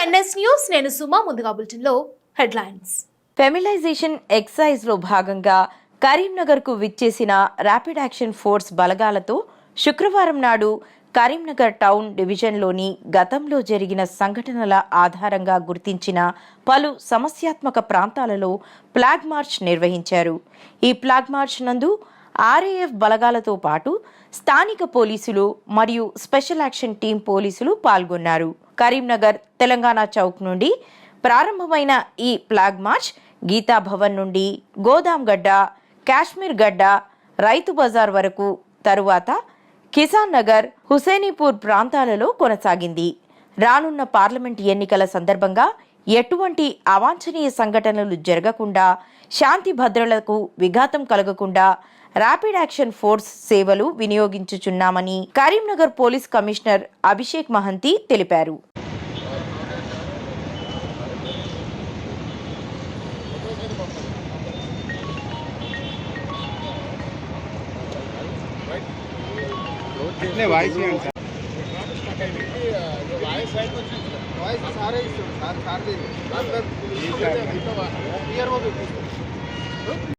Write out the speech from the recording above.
NS news నేను సుమా ముందుగా బులెటిన్లో హెడ్లైన్స్. ఫెమిలైజేషన్ ఎక్సైజ్లో భాగంగా కరీంనగర్కు విచ్చేసిన ర్యాపిడ్ యాక్షన్ ఫోర్స్ బలగాలతో శుక్రవారం నాడు కరీంనగర్ టౌన్ డివిజన్లోని గతంలో జరిగిన సంఘటనల ఆధారంగా గుర్తించిన పలు సమస్యాత్మక ప్రాంతాలలో ఫ్లాగ్ మార్చ్ నిర్వహించారు. ఈ ఫ్లాగ్ మార్చ్ నందు ఆర్ఏఎఫ్ బలగాలతో పాటు స్థానిక పోలీసులు మరియు స్పెషల్ యాక్షన్ టీం పోలీసులు పాల్గొన్నారు. కరీంనగర్ తెలంగాణ చౌక్ నుండి ప్రారంభమైన ఈ ఫ్లాగ్ మార్చ్ గీతా భవన్ నుండి గోదాం గడ్డ కాశ్మీర్ గడ్డ రైతు బజార్ వరకు తరువాత కిసాన్ నగర్ హుసేనీపూర్ ప్రాంతాలలో కొనసాగింది. రానున్న పార్లమెంట్ ఎన్నికల సందర్భంగా ఎటువంటి అవాంఛనీయ సంఘటనలు జరగకుండా శాంతి భద్రతలకు విఘాతం కలగకుండా ర్యాపిడ్ యాక్షన్ ఫోర్స్ సేవలు వినియోగించుచున్నామని కరీంనగర్ పోలీస్ కమిషనర్ అభిషేక్ మహంతి తెలిపారు. Sir sir